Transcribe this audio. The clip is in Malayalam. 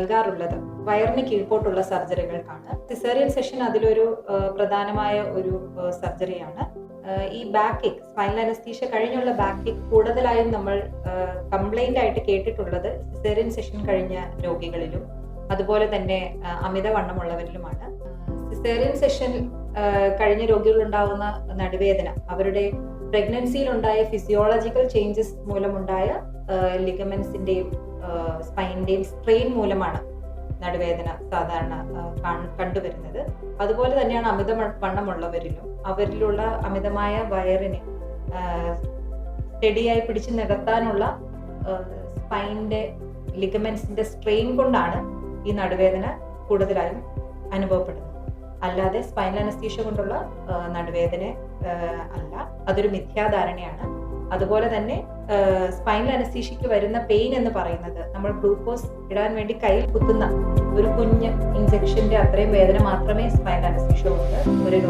നൽകാറുള്ളത്. വയറിന് കീഴ്പോട്ടുള്ള സർജറികൾക്കാണ്. സിസേറിയൻ സെഷൻ അതിലൊരു പ്രധാനമായ ഒരു സർജറിയാണ്. ഈ ബാക്ക് എക്ക് സ്പൈനൽ അനസ്തീഷ കഴിഞ്ഞുള്ള ബാക്ക് എക്ക് കൂടുതലായും നമ്മൾ കംപ്ലൈന്റ് ആയിട്ട് കേട്ടിട്ടുള്ളത് സിസേറിയൻ സെഷൻ കഴിഞ്ഞ രോഗികളിലും അതുപോലെ തന്നെ അമിതവണ്ണമുള്ളവരിലുമാണ്. സിസേറിയൻ സെഷൻ കഴിഞ്ഞ രോഗികളുണ്ടാവുന്ന നടുവേദന അവരുടെ പ്രഗ്നൻസിയിൽ ഉണ്ടായ ഫിസിയോളജിക്കൽ ചേഞ്ചസ് മൂലമുണ്ടായ ലിഗമെന്റ്സിന്റെയും സ്പൈനിന്റെയും സ്ട്രെയിൻ മൂലമാണ് നടുവേദന സാധാരണ കണ്ടുവരുന്നത്. അതുപോലെ തന്നെയാണ് അമിത വണ്ണമുള്ളവരിലും അവരിലുള്ള അമിതമായ വയറിന് സ്റ്റഡിയായി പിടിച്ചു നിർത്താനുള്ള സ്പൈനിന്റെ ലിഗമെന്റ്സിന്റെ സ്ട്രെയിൻ കൊണ്ടാണ് ഈ നടുവേദന കൂടുതലായും അനുഭവപ്പെടുന്നത്. അല്ലാതെ സ്പൈനൽ അനസ്തീഷ കൊണ്ടുള്ള നടുവേദന അല്ല. അതൊരു മിഥ്യാധാരണയാണ്. അതുപോലെ തന്നെ സ്പൈനൽ അനസ്തീഷയ്ക്ക് വരുന്ന പെയിൻ എന്ന് പറയുന്നത് നമ്മൾ ഗ്ലൂക്കോസ് ഇടാൻ വേണ്ടി കയ്യിൽ കുത്തുന്ന ഒരു കുഞ്ഞ് ഇഞ്ചക്ഷന്റെ അത്രയും വേദന മാത്രമേ സ്പൈനൽ അനസ്തീഷ കൊണ്ട് ഒരു